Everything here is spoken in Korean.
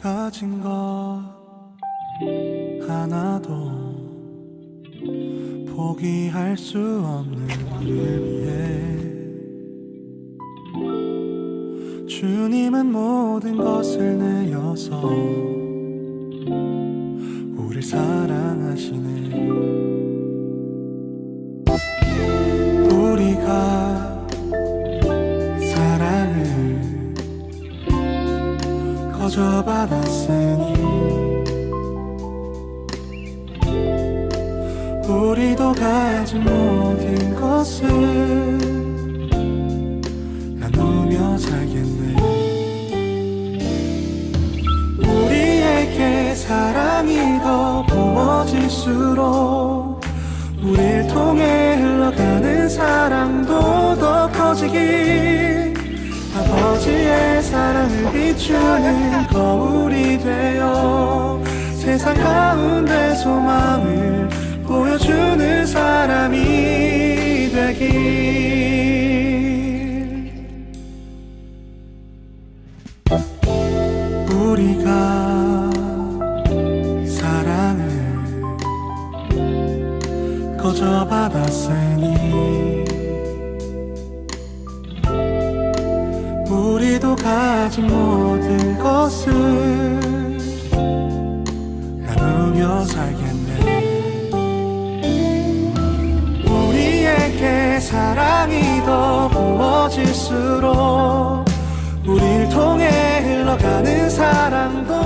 가진 것 하나도 포기할 수 없는 우리를 위해 주님은 모든 것을 내어서 거저 받았으니 우리도 가진 모든 것을 나누며 살겠네. 우리에게 사랑이 더 부어질수록 우릴 통해 흘러가는 사랑도 더 커지길 사랑을 비추는 거울이 되어 세상 가운데 소망을 보여주는 사람이 되길. 우리가 사랑을 거저 받았으니 우리도 가진 모든 것을 나누며 살겠네. 우리에게 사랑이 더 부어질수록 우릴 통해 흘러가는 사랑도